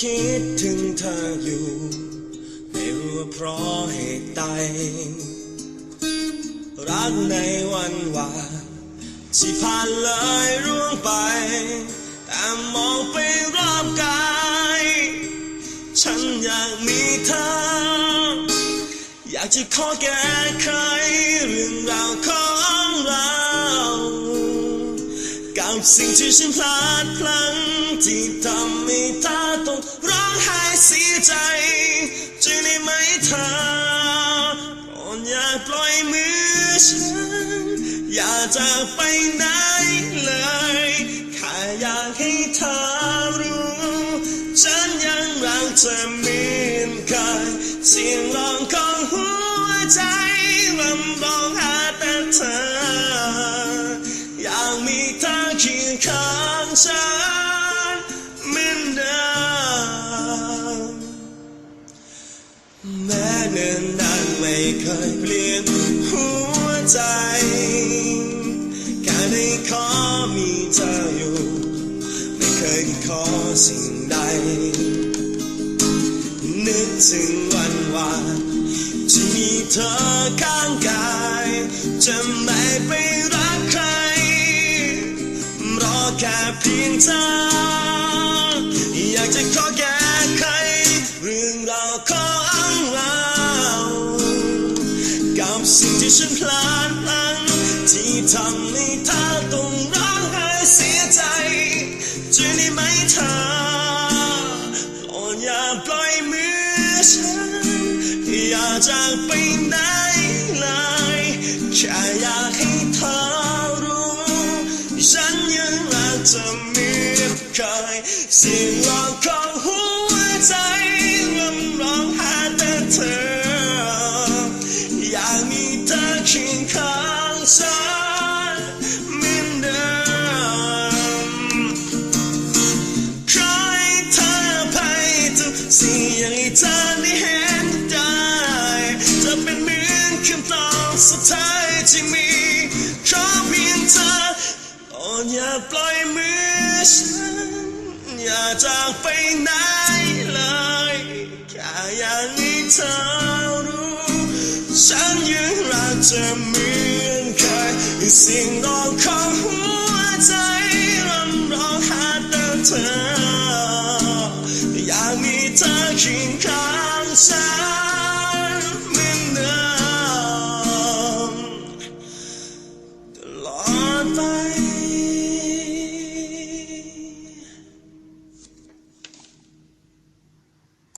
คิดถึงเธออยู่ ไม่รู้ว่าเพราะเหตุใดรักในวันวานที่ผ่านเลยร่วงไป แต่มองไปรอบกาย ฉันอยากมีเธอ อยากจะขอแก้ไขเรื่องราวของเรา กับสิ่งที่ฉันพลาดพลั้ง ปล่อยมือฉัน อย่าจากไปไหนเลยแค่อยากให้เธอรู้ ฉันยังรักเธอเหมือนเคยเสียงร้องของหัวใจรำร้องหาแต่เธอ อยากมีเธอเคียงข้างฉันเหมือนเดิมแม้เนิ่นนานไม่เคยเปลี่ยน ใจแค่ได้ขอมีเธออยู่ ไม่เคยขอสิ่งใด นึกถึงวันวานที่มีเธอข้างกาย จะไม่ไปรักใคร รอแค่เพียงเธออยากจะขอ ที่ฉันพลาดพลั้งที่ทำให้เธอต้องร้องไห้เสียใจจะได้ไหมเธอโปรดอย่าปล่อยมือฉัน อย่าจากไปไหนเลยแค่อยากให้เธอรู้ ฉันยังรักเธอเหมือนเคยเสียงร้องของหัวใจางฉันเหมือนเดิมให้เธอไปทุกสิ่งอย่างให้เธอได้เห็นได้จะเป็นเหมือนคำตอบสุดท้ายที่มีขอเพียงเธอโปรดอย่าปล่อยมือฉันอย่าจากไปไหนเลยแค่อยากให้เธอรู้ฉันยังรักเธอเหมือน คยเสียงร้องของหัวใจรำร้องหาแต่เธอ อยากมีเธอเคียงข้างฉัน